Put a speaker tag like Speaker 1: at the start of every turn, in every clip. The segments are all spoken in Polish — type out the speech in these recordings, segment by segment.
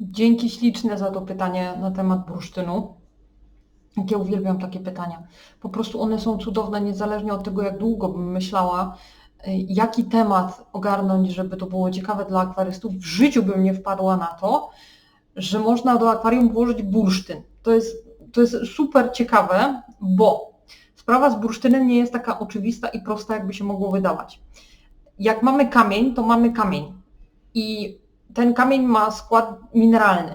Speaker 1: Dzięki śliczne za to pytanie na temat bursztynu. Jak ja uwielbiam takie pytania. Po prostu one są cudowne, niezależnie od tego, jak długo bym myślała, y, jaki temat ogarnąć, żeby to było ciekawe dla akwarystów. W życiu bym nie wpadła na to, że można do akwarium włożyć bursztyn. To jest, to jest super ciekawe, bo sprawa z bursztynem nie jest taka oczywista i prosta, jakby się mogło wydawać. Jak mamy kamień, to mamy kamień. I ten kamień ma skład mineralny,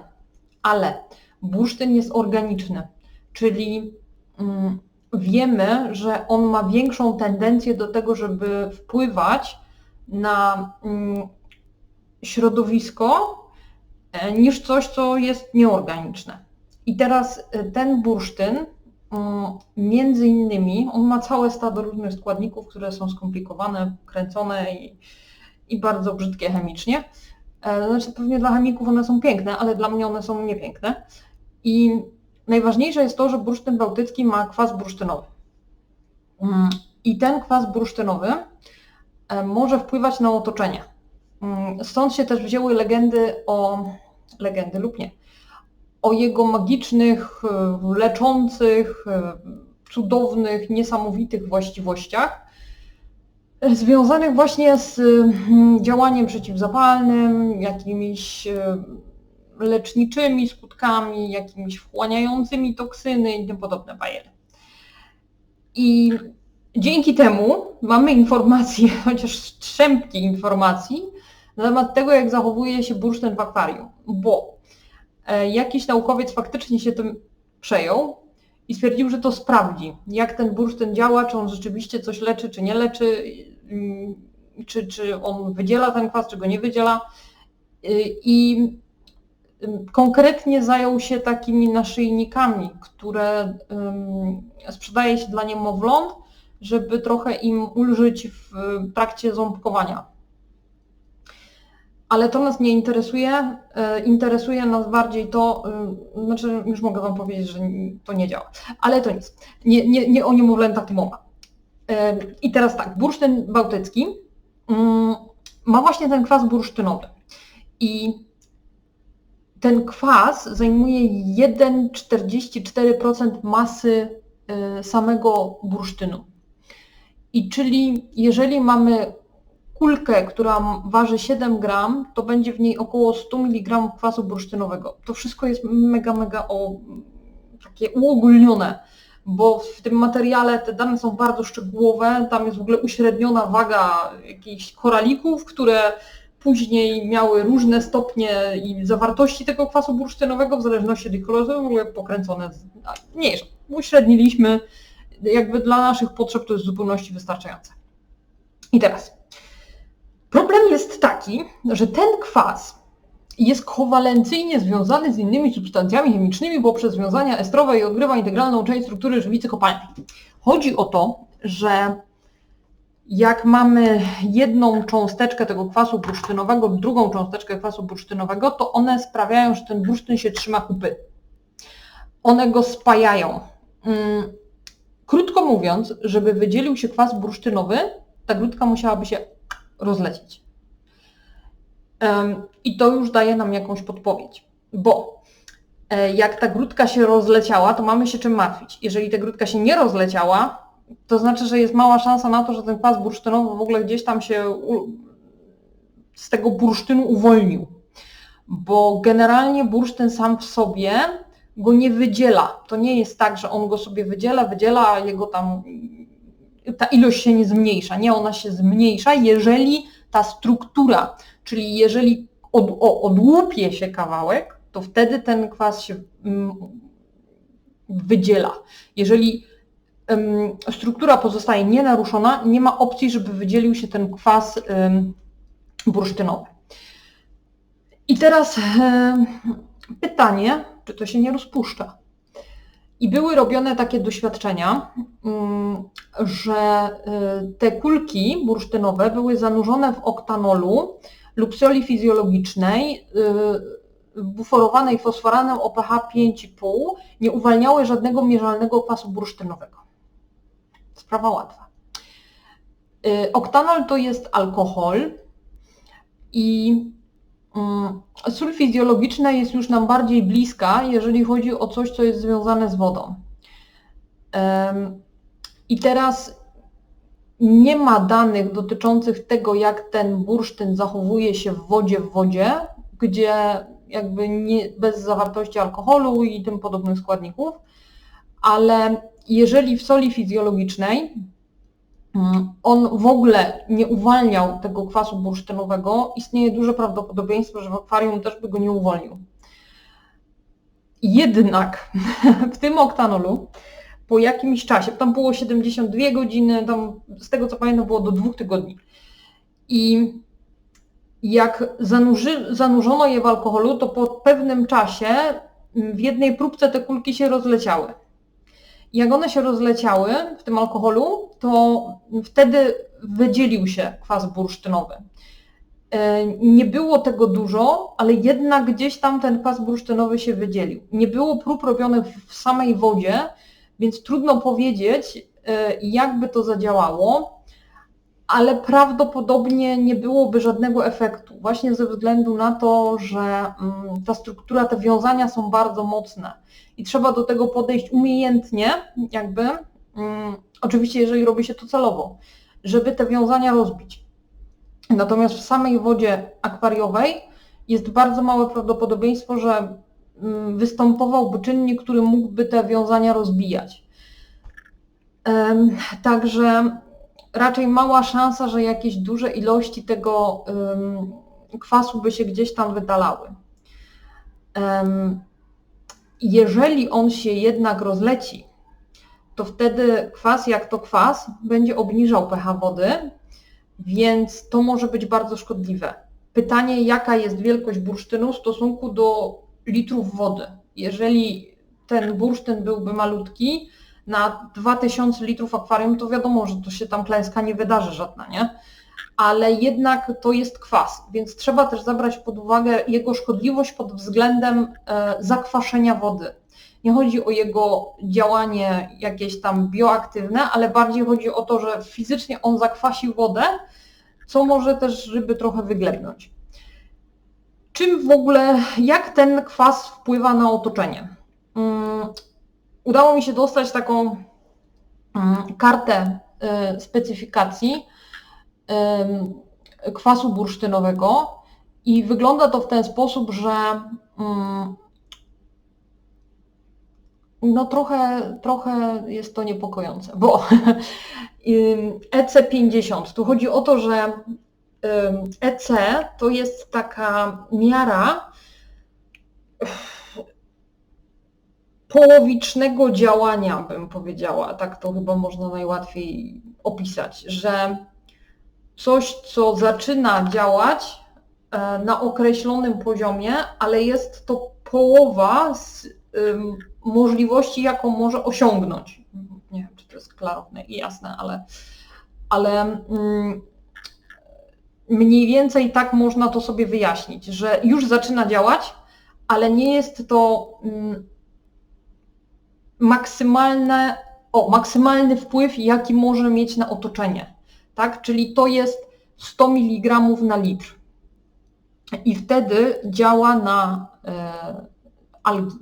Speaker 1: ale bursztyn jest organiczny, czyli mm, wiemy, że on ma większą tendencję do tego, żeby wpływać na mm, środowisko e, niż coś, co jest nieorganiczne. I teraz e, ten bursztyn, mm, między innymi, on ma całe stado różnych składników, które są skomplikowane, kręcone i, i bardzo brzydkie chemicznie. E, znaczy pewnie dla chemików one są piękne, ale dla mnie one są niepiękne. I najważniejsze jest to, że bursztyn bałtycki ma kwas bursztynowy. Mm, I ten kwas bursztynowy e, może wpływać na otoczenie. Mm, stąd się też wzięły legendy o, legendy lub nie, o jego magicznych, e, leczących, cudownych, niesamowitych właściwościach, związanych właśnie z działaniem przeciwzapalnym, jakimiś leczniczymi skutkami, jakimiś wchłaniającymi toksyny i tym podobne bajery. I dzięki temu mamy informacje, chociaż strzępki informacji na temat tego, jak zachowuje się bursztyn w akwarium, bo e, jakiś naukowiec faktycznie się tym przejął i stwierdził, że to sprawdzi, jak ten bursztyn działa, czy on rzeczywiście coś leczy, czy nie leczy, czy, czy on wydziela ten kwas, czy go nie wydziela. I konkretnie zajął się takimi naszyjnikami, które sprzedaje się dla niemowląt, żeby trochę im ulżyć w trakcie ząbkowania ale to nas nie interesuje. E, interesuje nas bardziej to, e, znaczy już mogę Wam powiedzieć, że to nie działa, ale to nic. Nie, nie, nie o niemowlętach mowa. E, I teraz tak, bursztyn bałtycki mm, ma właśnie ten kwas bursztynowy. I ten kwas zajmuje 1,44% masy samego bursztynu. I czyli jeżeli mamy kulkę, która waży 7 gram, to będzie w niej około 100 mg kwasu bursztynowego. To wszystko jest mega, mega o, takie uogólnione, bo w tym materiale te dane są bardzo szczegółowe, tam jest w ogóle uśredniona waga jakichś koralików, które później miały różne stopnie i zawartości tego kwasu bursztynowego w zależności od ich koloru, w ogóle pokręcone. Nie, uśredniliśmy, jakby dla naszych potrzeb to jest w zupełności wystarczające. I teraz, Problem jest taki, że ten kwas jest kowalencyjnie związany z innymi substancjami chemicznymi poprzez związania estrowe i odgrywa integralną część struktury żywicy kopalnej. Chodzi o to, że jak mamy jedną cząsteczkę tego kwasu bursztynowego, drugą cząsteczkę kwasu bursztynowego, to one sprawiają, że ten bursztyn się trzyma kupy. One go spajają. Mm, krótko mówiąc, żeby wydzielił się kwas bursztynowy, ta grudka musiałaby się rozlecieć. I to już daje nam jakąś podpowiedź, bo e, jak ta grudka się rozleciała, to mamy się czym martwić. Jeżeli ta grudka się nie rozleciała, to znaczy, że jest mała szansa na to, że ten kwas bursztynowy w ogóle gdzieś tam się z tego bursztynu uwolnił. Bo generalnie bursztyn sam w sobie go nie wydziela. To nie jest tak, że on go sobie wydziela, wydziela, jego tam ta ilość się nie zmniejsza. Nie, ona się zmniejsza, jeżeli ta struktura, czyli jeżeli od, o, odłupie się kawałek, to wtedy ten kwas się mm, wydziela. Jeżeli struktura pozostaje nienaruszona, nie ma opcji, żeby wydzielił się ten kwas bursztynowy. I teraz pytanie, czy to się nie rozpuszcza? I były robione takie doświadczenia, mm, że y, te kulki bursztynowe były zanurzone w oktanolu lub soli fizjologicznej y, buforowanej fosforanem o pH 5,5 nie uwalniały żadnego mierzalnego kwasu bursztynowego. Sprawa łatwa. Y, oktanol to jest alkohol i sól fizjologiczna jest już nam bardziej bliska, jeżeli chodzi o coś, co jest związane z wodą. I teraz nie ma danych dotyczących tego, jak ten bursztyn zachowuje się w wodzie w wodzie, gdzie jakby nie, bez zawartości alkoholu i tym podobnych składników, ale jeżeli w soli fizjologicznej mm, on w ogóle nie uwalniał tego kwasu bursztynowego, istnieje duże prawdopodobieństwo, że w akwarium też by go nie uwolnił. Jednak w tym oktanolu po jakimś czasie, tam było 72 godziny, tam z tego co pamiętam było do dwóch tygodni. I jak zanurzy, zanurzono je w alkoholu, to po pewnym czasie w jednej próbce te kulki się rozleciały. Jak one się rozleciały w tym alkoholu, to wtedy wydzielił się kwas bursztynowy. E, nie było tego dużo, ale jednak gdzieś tam ten kwas bursztynowy się wydzielił. Nie było prób robionych w samej wodzie, więc trudno powiedzieć, e, jakby to zadziałało, ale prawdopodobnie nie byłoby żadnego efektu, właśnie ze względu na to, że mm, ta struktura, te wiązania są bardzo mocne i trzeba do tego podejść umiejętnie, jakby, mm, oczywiście jeżeli robi się to celowo, żeby te wiązania rozbić. Natomiast w samej wodzie akwariowej jest bardzo małe prawdopodobieństwo, że mm, występowałby czynnik, który mógłby te wiązania rozbijać. Także raczej mała szansa, że jakieś duże ilości tego kwasu by się gdzieś tam wydalały. Jeżeli on się jednak rozleci, to wtedy kwas jak to kwas będzie obniżał pH wody, więc to może być bardzo szkodliwe. Pytanie, jaka jest wielkość bursztynu w stosunku do litrów wody. Jeżeli ten bursztyn byłby malutki, na 2000 litrów akwarium, to wiadomo, że to się tam klęska nie wydarzy żadna, nie? Ale jednak to jest kwas, więc trzeba też zabrać pod uwagę jego szkodliwość pod względem e, zakwaszenia wody. Nie chodzi o jego działanie jakieś tam bioaktywne, ale bardziej chodzi o to, że fizycznie on zakwasi wodę, co może też ryby trochę wyglebnąć. Czym w ogóle, jak ten kwas wpływa na otoczenie? Udało mi się dostać taką mm, kartę y, specyfikacji kwasu bursztynowego i wygląda to w ten sposób, że mm, no trochę, trochę jest to niepokojące, bo EC50, tu chodzi o to, że EC to jest taka miara połowicznego działania, bym powiedziała, tak to chyba można najłatwiej opisać, że coś, co zaczyna działać e, na określonym poziomie, ale jest to połowa z możliwości, jaką może osiągnąć. Nie wiem, czy to jest klarowne i jasne, ale, ale mm, mniej więcej tak można to sobie wyjaśnić, że już zaczyna działać, ale nie jest to mm, maksymalne, o, maksymalny wpływ, jaki może mieć na otoczenie. Tak? Czyli to jest 100 mg na litr. I wtedy działa na e, algi.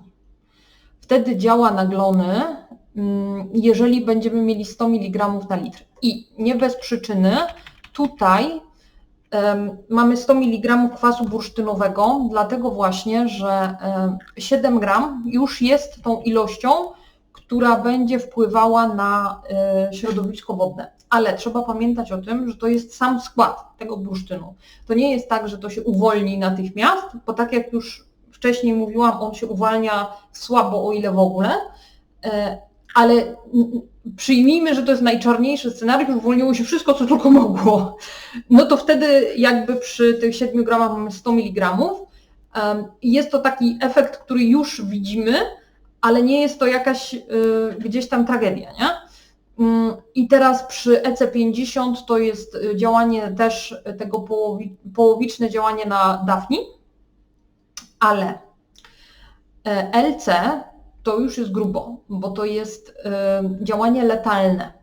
Speaker 1: Wtedy działa na glony, mm, jeżeli będziemy mieli 100 mg na litr. I nie bez przyczyny tutaj mamy 100 mg kwasu bursztynowego, dlatego właśnie, że 7 gram już jest tą ilością, która będzie wpływała na e, środowisko wodne. Ale trzeba pamiętać o tym, że to jest sam skład tego bursztynu. To nie jest tak, że to się uwolni natychmiast, bo tak jak już wcześniej mówiłam, on się uwalnia słabo, o ile w ogóle, e, ale przyjmijmy, że to jest najczarniejszy scenariusz, uwolniło się wszystko, co tylko mogło. No to wtedy jakby przy tych 7 gramach mamy 100 mg. Jest to taki efekt, który już widzimy, ale nie jest to jakaś y, gdzieś tam tragedia, nie? Mm, I teraz przy EC50 to jest y, działanie też tego połowi, połowiczne działanie na Dafni, ale e, LC to już jest grubo, bo to jest y, działanie letalne.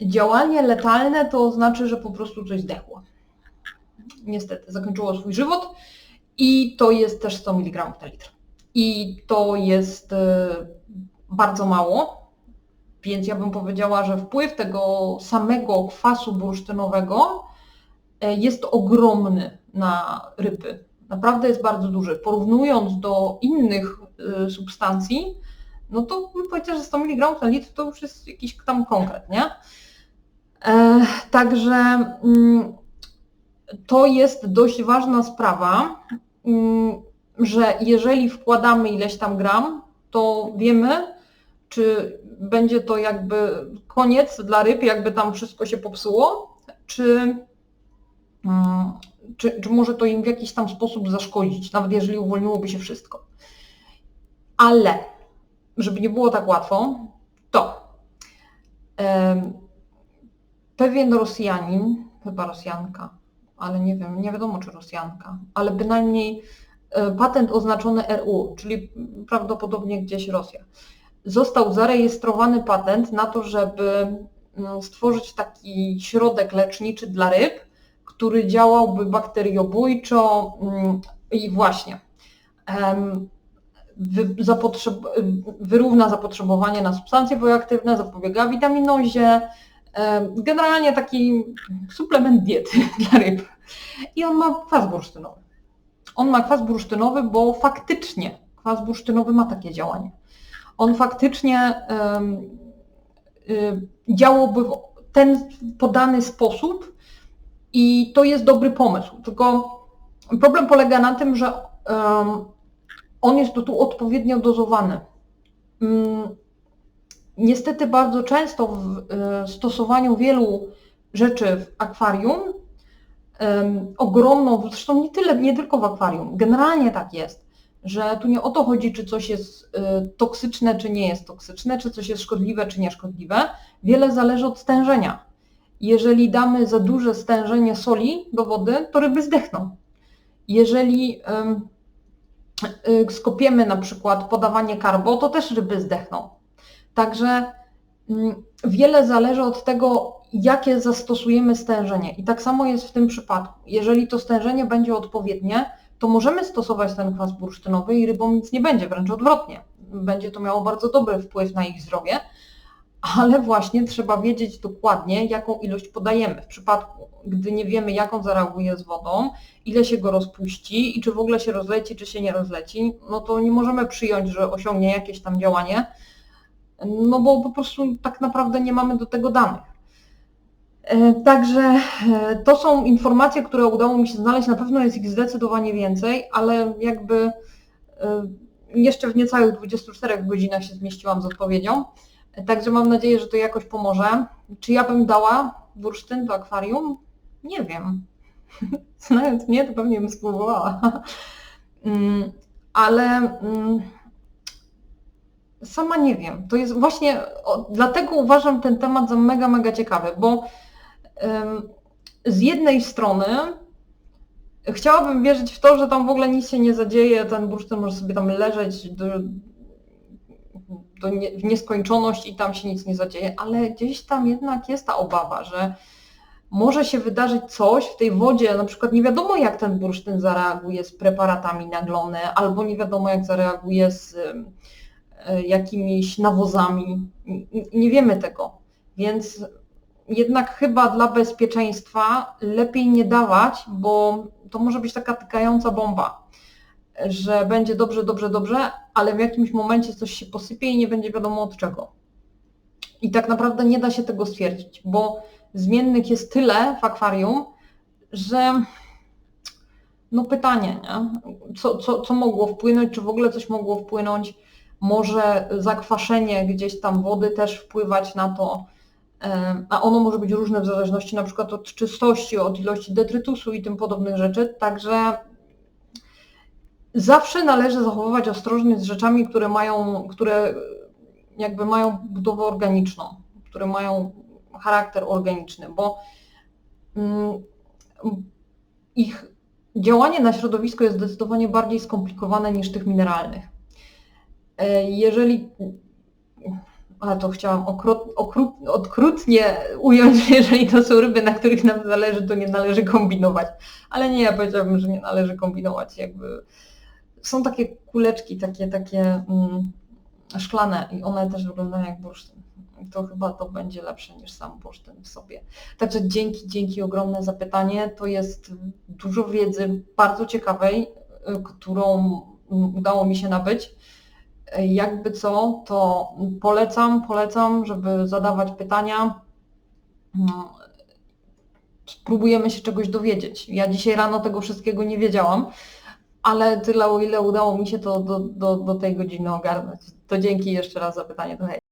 Speaker 1: Działanie letalne to znaczy, że po prostu coś zdechło. Niestety, zakończyło swój żywot I to jest też 100 mg na litr. I to jest e, bardzo mało, więc ja bym powiedziała, że wpływ tego samego kwasu bursztynowego e, jest ogromny na ryby. Naprawdę jest bardzo duży. Porównując do innych e, substancji, no to bym powiedziała, że 100 mg na litr to już jest jakiś tam konkret, nie? Także mm, to jest dość ważna sprawa, mm, że jeżeli wkładamy ileś tam gram, to wiemy, czy będzie to jakby koniec dla ryb, jakby tam wszystko się popsuło, czy, mm, czy, czy może to im w jakiś tam sposób zaszkodzić, nawet jeżeli uwolniłoby się wszystko. Ale, żeby nie było tak łatwo, to pewien Rosjanin, chyba Rosjanka, ale nie wiem, nie wiadomo czy Rosjanka, ale bynajmniej patent oznaczony RU, czyli prawdopodobnie gdzieś Rosja. Został zarejestrowany patent na to, żeby mm, stworzyć taki środek leczniczy dla ryb, który działałby bakteriobójczo mm, i właśnie wyrówna zapotrzebowanie na substancje bioaktywne, zapobiega witaminozie, generalnie taki suplement diety dla ryb. I on ma kwas bursztynowy. On ma kwas bursztynowy, bo faktycznie kwas bursztynowy ma takie działanie. On faktycznie y, działałby w ten podany sposób i to jest dobry pomysł. Tylko problem polega na tym, że on jest tu odpowiednio dozowany. Um, Niestety bardzo często w e, stosowaniu wielu rzeczy w akwarium, ogromną, zresztą nie tyle, nie tylko w akwarium, generalnie tak jest, że tu nie o to chodzi, czy coś jest e, toksyczne, czy nie jest toksyczne, czy coś jest szkodliwe, czy nieszkodliwe. Wiele zależy od stężenia. Jeżeli damy za duże stężenie soli do wody, to ryby zdechną. Jeżeli e, skopiemy na przykład podawanie karbo, to też ryby zdechną. Także mm, wiele zależy od tego, jakie zastosujemy stężenie. I tak samo jest w tym przypadku. Jeżeli to stężenie będzie odpowiednie, to możemy stosować ten kwas bursztynowy i rybom nic nie będzie, wręcz odwrotnie. Będzie to miało bardzo dobry wpływ na ich zdrowie, ale właśnie trzeba wiedzieć dokładnie, jaką ilość podajemy. W przypadku, gdy nie wiemy, jak on zareaguje z wodą, ile się go rozpuści i czy w ogóle się rozleci, czy się nie rozleci, no to nie możemy przyjąć, że osiągnie jakieś tam działanie, no bo po prostu tak naprawdę nie mamy do tego danych. E, także e, to są informacje, które udało mi się znaleźć. Na pewno jest ich zdecydowanie więcej, ale jakby e, jeszcze w niecałych 24 godzinach się zmieściłam z odpowiedzią. Także mam nadzieję, że to jakoś pomoże. Czy ja bym dała bursztyn do akwarium? Nie wiem. Znając mnie, to pewnie bym spróbowała. Mm, ale mm, Sama nie wiem. To jest właśnie, dlatego uważam ten temat za mega, mega ciekawy, bo z jednej strony chciałabym wierzyć w to, że tam w ogóle nic się nie zadzieje, ten bursztyn może sobie tam leżeć do, do nie, w nieskończoność i tam się nic nie zadzieje, ale gdzieś tam jednak jest ta obawa, że może się wydarzyć coś w tej wodzie, na przykład nie wiadomo jak ten bursztyn zareaguje z preparatami naglone, albo nie wiadomo jak zareaguje z E, jakimiś nawozami. Nie wiemy tego. Więc jednak chyba dla bezpieczeństwa lepiej nie dawać, bo to może być taka tykająca bomba, że będzie dobrze, dobrze, dobrze, ale w jakimś momencie coś się posypie i nie będzie wiadomo od czego. I tak naprawdę nie da się tego stwierdzić, bo zmiennych jest tyle w akwarium, że no pytanie, nie? Co, co, co mogło wpłynąć, czy w ogóle coś mogło wpłynąć może zakwaszenie gdzieś tam wody też wpływać na to, a ono może być różne w zależności na przykład od czystości, od ilości detrytusu i tym podobnych rzeczy, także zawsze należy zachowywać ostrożność z rzeczami, które mają, które jakby mają budowę organiczną, które mają charakter organiczny, bo mm, ich działanie na środowisko jest zdecydowanie bardziej skomplikowane niż tych mineralnych. E, jeżeli ale to chciałam okrut, okrut, okrutnie ująć, jeżeli to są ryby, na których nam zależy, to nie należy kombinować. Ale nie, ja powiedziałabym, że nie należy kombinować. Jakby są takie kuleczki, takie, takie mm, szklane i one też wyglądają jak bursztyn. To chyba to będzie lepsze niż sam bursztyn w sobie. Także dzięki, dzięki ogromne za pytanie. To jest dużo wiedzy bardzo ciekawej, y, którą mm, udało mi się nabyć. Jakby co, to polecam, polecam, żeby zadawać pytania. Mm, Spróbujemy się czegoś dowiedzieć. Ja dzisiaj rano tego wszystkiego nie wiedziałam, ale tyle o ile udało mi się to do, do, do tej godziny ogarnąć. To dzięki jeszcze raz za pytanie. To hej.